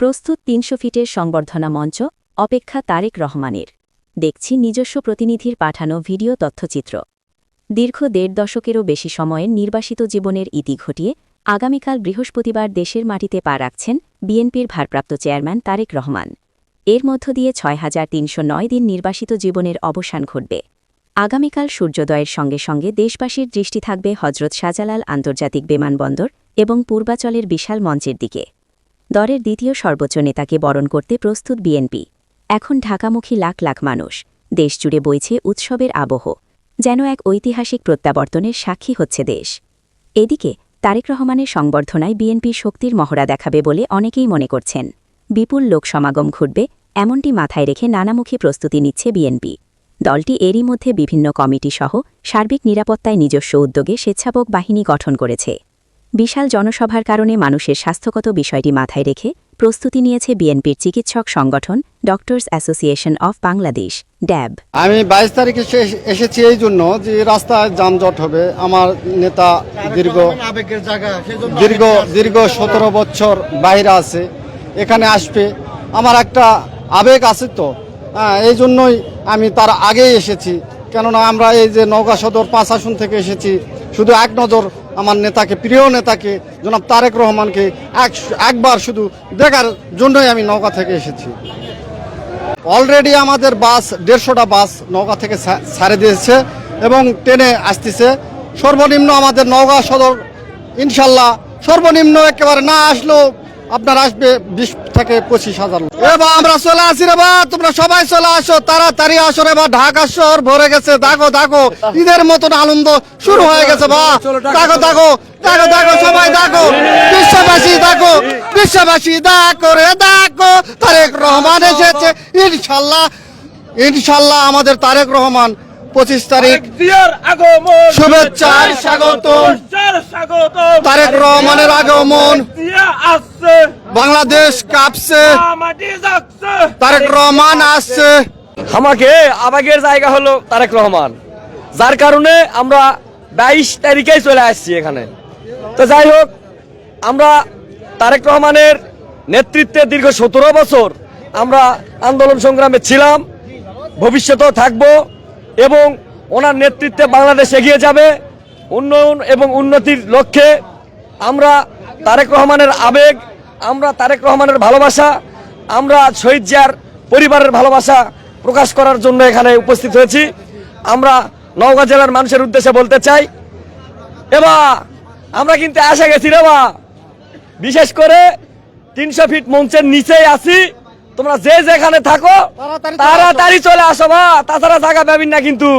প্রস্তুত তিনশো ফিটের সংবর্ধনা মঞ্চ, অপেক্ষা তারেক রহমানের। দেখছি নিজস্ব প্রতিনিধির পাঠানো ভিডিও তথ্যচিত্র। দীর্ঘ দেড় দশকেরও বেশি সময়ের নির্বাসিত জীবনের ইতি ঘটিয়ে আগামীকাল বৃহস্পতিবার দেশের মাটিতে পা রাখছেন বিএনপির ভারপ্রাপ্ত চেয়ারম্যান তারেক রহমান। এর মধ্য দিয়ে ছয় হাজার তিনশো নয় দিন নির্বাসিত জীবনের অবসান ঘটবে। আগামীকাল সূর্যোদয়ের সঙ্গে সঙ্গে দেশবাসীর দৃষ্টি থাকবে হজরত শাহজালাল আন্তর্জাতিক বিমানবন্দর এবং পূর্বাচলের বিশাল মঞ্চের দিকে। দরের দ্বিতীয় সর্বোচ্চ নেতাকে বরণ করতে প্রস্তুত বিএনপি। এখন ঢাকামুখী লাখ লাখ মানুষ। দেশজুড়ে বইছে উৎসবের আবহ। যেন এক ঐতিহাসিক প্রত্যাবর্তনের সাক্ষী হচ্ছে দেশ। এদিকে, তারেক রহমানের সংবর্ধনায় বিএনপি শক্তির মহড়া দেখাবে বলে অনেকেই মনে করছেন। বিপুল লোক সমাগম ঘটবে, এমনটি মাথায় রেখে নানামুখী প্রস্তুতি নিচ্ছে বিএনপি। দলটি এরই মধ্যে বিভিন্ন কমিটি সহ সার্বিক নিরাপত্তায় নিজস্ব উদ্যোগে স্বেচ্ছাবক বাহিনী গঠন করেছে। বিশাল জনসভার কারণে মানুষের স্বাস্থ্যগত বিষয়টি মাথায় রেখে প্রস্তুতি নিয়েছে বিএনপির চিকিৎসক সংগঠন doctors association of Bangladesh, DAB. আমি বাইশ তারিখে এসেছি এই জন্য যে রাস্তায় যানজট হবে। আমার নেতা দীর্ঘ দীর্ঘ দীর্ঘ সতেরো বছর বাইরে আছে, এখানে আসবে। আমার একটা আবেগ আছে তো। হ্যাঁ এই জন্যই আমি তার আগেই এসেছি। কেননা আমরা এই যে নওগাঁ সদর পাঁচ আসন থেকে এসেছি। শুধু এক নজর আমার নেতাকে, প্রিয় নেতাকে, জনাব তারেক রহমানকে এক, একবার শুধু দেখার জন্যই আমি নৌকা থেকে এসেছি। অলরেডি আমাদের বাস দেড়শোটা বাস নৌকা থেকে ছাড়ে দিয়েছে এবং ট্রেনে আসতেছে। সর্বনিম্ন আমাদের নওগাঁ সদর, ইনশাল্লাহ সর্বনিম্ন একেবারে না আসলেও আপনার আসবে বিশ থেকে পঁচিশ হাজার লোক। এ আমরা চলে আসি রে বা, তোমরা সবাই চলে আসো, তাড়াতাড়ি আসো রে বা, ঢাকা শহর ভরে গেছে। দেখো দেখো, ঈদের মতন আনন্দ শুরু হয়ে গেছে বা। দেখো দেখো দেখো দেখো, সবাই দেখো, বিশ্ববাসী দেখো বিশ্ববাসী দেখো রে, দেখো, তারেক রহমান এসেছে। ইনশাল্লাহ ইনশাল্লাহ আমাদের তারেক রহমান পঁচিশ তারিখ। আগমন। স্বাগত তারেক রহমানের আগমন। আসছে। বাংলাদেশ কাঁপছে। তারেক রহমান আসছে। আমাকে আবেগের জায়গা হলো তারেক রহমান। যার কারণে আমরা বাইশ তারিখেই চলে আসছি এখানে। তো যাই হোক আমরা তারেক রহমানের নেতৃত্বে দীর্ঘ সতেরো বছর আমরা আন্দোলন সংগ্রামে ছিলাম। ভবিষ্যতেও থাকব। এবং ওনার নেতৃত্বে বাংলাদেশ এগিয়ে যাবে। উন্নয়ন এবং উন্নতির লক্ষ্যে আমরা তারেক রহমানের আবেগ, আমরা তারেক রহমানের ভালোবাসা, আমরা শহীদ জিয়ার পরিবারের ভালোবাসা প্রকাশ করার জন্য এখানে উপস্থিত হয়েছি। আমরা নওগাঁ জেলার মানুষের উদ্দেশ্যে বলতে চাই, এবা, আমরা কিন্তু আসে গেছি রে বা। বিশেষ করে তিনশো ফিট মঞ্চের নিচেই আছি। তোমরা যে যেখানে থাকো তাড়াতাড়ি চলে আসো। তাড়াতাড়ি চলে আসো বা তাছাড়া জায়গা পাবেন না কিন্তু